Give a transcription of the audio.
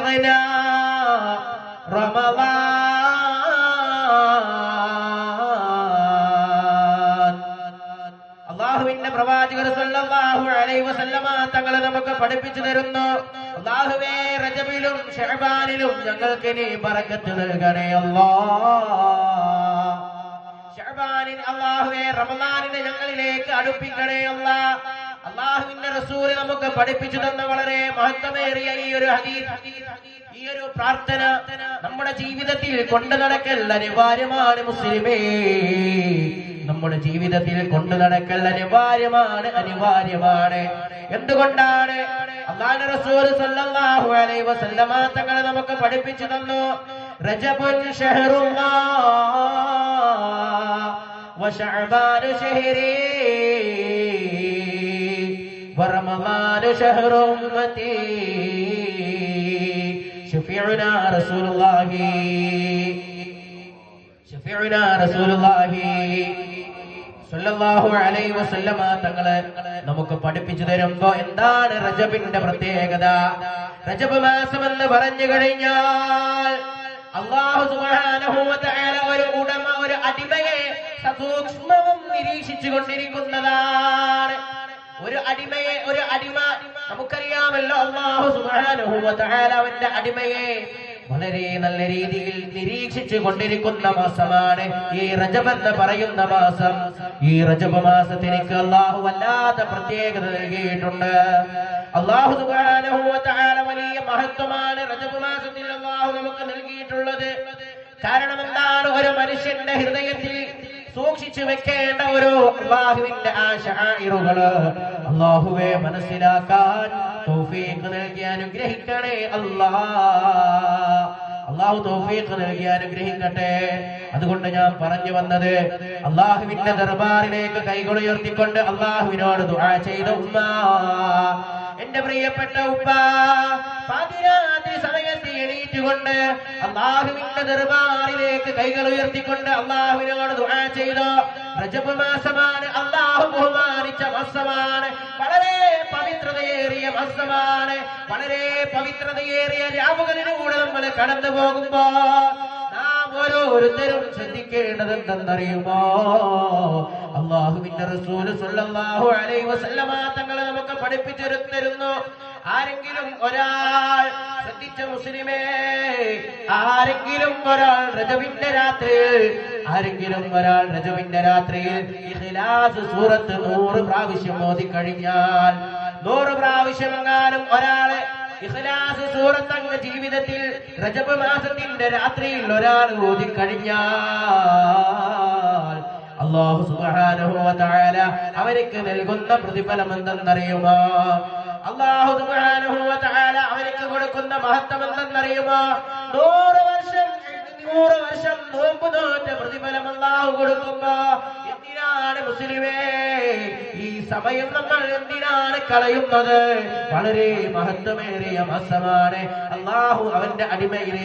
بلغنا رمضان അള്ളാഹുവിന്റെ പ്രവാചകർ സല്ലല്ലാഹു അലൈഹി വസല്ലമ തങ്ങളെ നമുക്ക് പഠിപ്പിച്ചു തരുന്നു അള്ളാഹുവേ റജബിലും ഷഹബാനിലും ഞങ്ങൾക്ക് നീ ബറക്കത്ത് നൽകണേ അല്ലാ ഷഹബാനിൽ അള്ളാഹുവേ റമദാനിനെ ഞങ്ങളിലേക്ക് അടുപ്പിക്കണേ അല്ലാ അള്ളാഹുവിന്റെ റസൂൽ നമുക്ക് പഠിപ്പിച്ചു തന്ന വളരെ മഹത്വമേറിയ ഈ ഒരു ഹദീസ് ഈ ഒരു പ്രാർത്ഥന നമ്മുടെ ജീവിതത്തിൽ കൊണ്ടു നടക്കൽ അനിവാര്യമാണ് മുസ്ലിമേ. നമ്മുടെ ജീവിതത്തിൽ കൊണ്ടു നടക്കൽ അനിവാര്യമാണ് അനിവാര്യമാണ്. എന്തുകൊണ്ടാണ്? അള്ളാഹു റസൂൽ സല്ലല്ലാഹു അലൈഹി വസല്ലമ തങ്ങളെ നമുക്ക് പഠിപ്പിച്ചു തന്നു. റജബുൽ ഷഹറുല്ലാഹ് വശഅബാനു ശഹരീ ورمضان شهر أمتي شفيعنا رسول الله شفيعنا رسول الله സല്ലല്ലാഹു അലൈഹി വസല്ലമ തങ്ങള് നമുക്ക് പഠിപ്പിച്ചു തരുമ്പോ എന്താണ് റജബിന്റെ പ്രത്യേകത റജബ് മാസം എന്ന് പറഞ്ഞു കഴിഞ്ഞാൽ അള്ളാഹു സുബ്ഹാനഹു വ തആല ഒരു ഉടമ ഒരു അടിമയെ സസൂക്ഷ്മവും നിരീക്ഷിച്ചു കൊണ്ടിരിക്കുന്നതാണ് ഒരു അടിമയെ ഒരു അടിമ. നമുക്കറിയാമല്ലോ അള്ളാഹു തആല അവന്റെ അടിമയെ വളരെ നല്ല രീതിയിൽ നിരീക്ഷിച്ചു കൊണ്ടിരിക്കുന്ന മാസമാണ് ഈ റജബ് എന്ന് പറയുന്ന മാസം. ഈ റജബ് മാസത്തിലേക്ക് അള്ളാഹു വല്ലാത്ത പ്രത്യേകത നൽകിയിട്ടുണ്ട്. അള്ളാഹു വലിയ മഹത്വമാണ് റജബ് മാസത്തിൽ അള്ളാഹു നമുക്ക് നൽകിയിട്ടുള്ളത്. കാരണം എന്താണ്? ഒരു മനുഷ്യന്റെ ഹൃദയത്തിൽ സൂക്ഷിച്ചു വെക്കേണ്ട ഒരു അള്ളാഹുവിന്റെ ആ ഷായിറുകൾ അള്ളാഹുവെ മനസ്സിലാക്കാൻ തൗഫീഖ് നൽകി അനുഗ്രഹിക്കണേ അല്ലാ അള്ളാഹു തൗഫീഖ് നൽകി അനുഗ്രഹിക്കട്ടെ. അതുകൊണ്ട് ഞാൻ പറഞ്ഞു വന്നത് അള്ളാഹുവിന്റെ ദർബാറിലേക്ക് കൈകൾ ഉയർത്തിക്കൊണ്ട് അള്ളാഹുവിനോട് ദുആ ചെയ്ത ഉമ്മ. എന്റെ പ്രിയപ്പെട്ട ഉപ്പ പാതിരാത്രി സമയത്ത് എണീറ്റുകൊണ്ട് അള്ളാഹുവിന്റെ ദർബാറിലേക്ക് കൈകൾ ഉയർത്തിക്കൊണ്ട് അള്ളാഹുവിനോട് ദുആ ചെയ്തു. റജബ് മാസമാണ് അള്ളാഹു ബഹുമാനിച്ച മാസമാണ് വളരെ പവിത്രതയേറിയ മാസമാണ് വളരെ പവിത്രതയേറിയ രാവുകളിലൂടെ നമ്മൾ കടന്നു പോകുമ്പോ നാം ഓരോരുത്തരും ശ്രദ്ധിക്കേണ്ടത് എന്തെന്നറിയുമോ അള്ളാഹുവിന്റെ റസൂൽ സല്ലല്ലാഹു അലൈഹി വസല്ലമ തങ്ങളെ നമുക്ക് പഠിപ്പിച്ചു ആരെങ്കിലും ഒരാൾ ശ്രദ്ധിച്ച മുസ്ലിമേ ആരെങ്കിലും ഒരാൾ രജവിന്റെ രാത്രിയിൽ ആരെങ്കിലും ഒരാൾ രജവിന്റെ രാത്രിയിൽ ഇഖ്ലാസ് സൂറത്ത് നൂറ് പ്രാവശ്യം ഓതി കഴിഞ്ഞാൽ നൂറ് പ്രാവശ്യം എങ്ങാനും ഒരാളെ ഇഖ്ലാസ് സൂറത്ത് അങ്ങ് ജീവിതത്തിൽ രജബ് മാസത്തിന്റെ രാത്രിയിൽ ഒരാൾ ഓതി കഴിഞ്ഞാൽ അള്ളാഹു വതആല തആല അവർക്ക് നൽകുന്ന പ്രതിഫലം എന്തെന്നറിയുമോ? അള്ളാഹു വതആല തആല അവർക്ക് കൊടുക്കുന്ന മഹത്വം എന്തെന്നറിയുമോ? നൂറ് വർഷം നൂറ് വർഷം നോമ്പ് നോറ്റ പ്രതിഫലം അള്ളാഹു കൊടുക്കുമ്പോ എന്തിനാണ് മുസ്ലിമേ? ഈ സമയം നമ്മൾ എന്തിനാണ് കളയുന്നത്? വളരെ മഹത്വമേറിയ മാസമാണ്. അള്ളാഹു അവന്റെ അടിമയിൽ